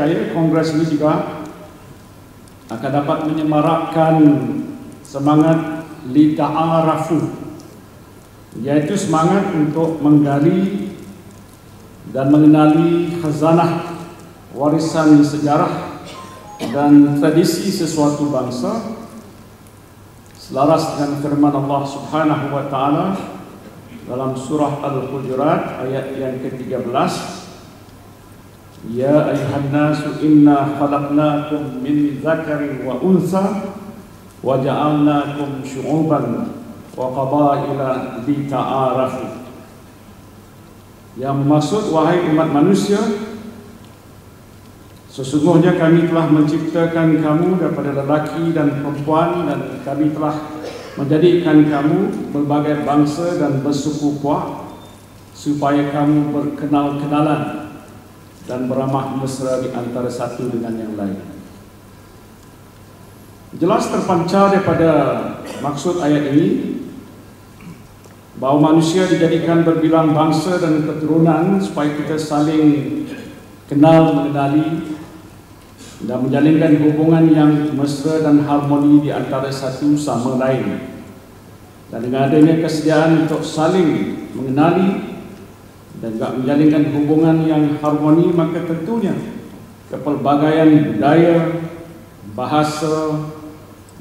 percaya kongres ini juga akan dapat menyemarakkan semangat lita'arafu yaitu semangat untuk menggali dan mengenali khazanah warisan sejarah dan tradisi sesuatu bangsa selaras dengan firman Allah Subhanahu wa taala dalam surah Al-Hujurat ayat yang ke-13 Inna khalaqnakum min dzakarin wa unsa wa ja'alnakum syu'uban wa qabaila lita'arafu Yang maksud wahai umat manusia Sesungguhnya kami telah menciptakan kamu daripada lelaki dan perempuan dan kami telah menjadikan kamu berbagai bangsa dan bersuku puak supaya kamu berkenal-kenalan dan beramah mesra di antara satu dengan yang lain. Jelas terpancar daripada maksud ayat ini bahawa manusia dijadikan berbilang bangsa dan keturunan supaya kita saling kenal mengenali dan menjalinkan hubungan yang mesra dan harmoni di antara satu sama lain. Dan dengan adanya kesediaan untuk saling mengenali dan juga menjalinkan hubungan yang harmoni, maka tentunya kepelbagaian budaya, bahasa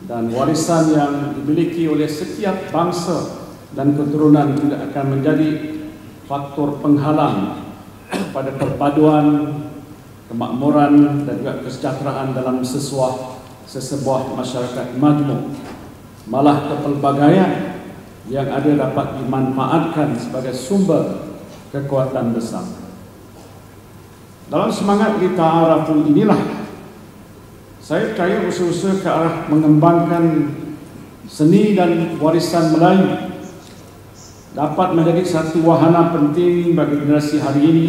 dan warisan yang dimiliki oleh setiap bangsa dan keturunan juga akan menjadi faktor penghalang pada perpaduan kemakmuran dan juga kesejahteraan dalam sesuah sesebuah masyarakat majmuk. Malah kepelbagaian yang ada dapat dimanfaatkan sebagai sumber kekuatan besar. Dalam semangat kita araful inilah saya percaya usaha-usaha ke arah mengembangkan seni dan warisan Melayu dapat menjadi satu wahana penting bagi generasi hari ini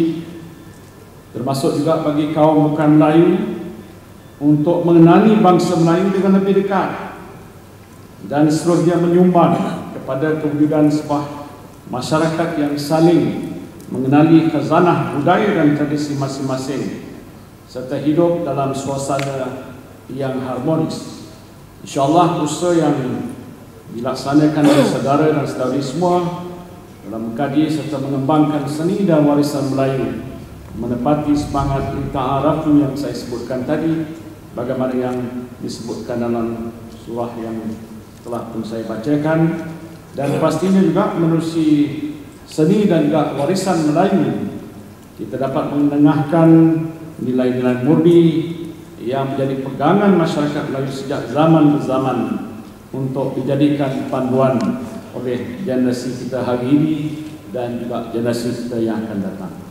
termasuk juga bagi kaum bukan Melayu untuk mengenali bangsa Melayu dengan lebih dekat dan seterusnya menyumbang kepada kewujudan sebuah masyarakat yang saling mengenali khazanah budaya dan tradisi masing-masing serta hidup dalam suasana yang harmonis. InsyaAllah usaha yang dilaksanakan oleh saudara dan saudari semua dalam mengkaji serta mengembangkan seni dan warisan Melayu menepati semangat ta'arafu yang saya sebutkan tadi bagaimana yang disebutkan dalam surah yang telah pun saya bacakan dan pastinya juga menerusi seni dan juga warisan Melayu kita dapat mendengarkan nilai-nilai murni yang menjadi pegangan masyarakat Melayu sejak zaman ke zaman untuk dijadikan panduan oleh generasi kita hari ini dan juga generasi kita yang akan datang.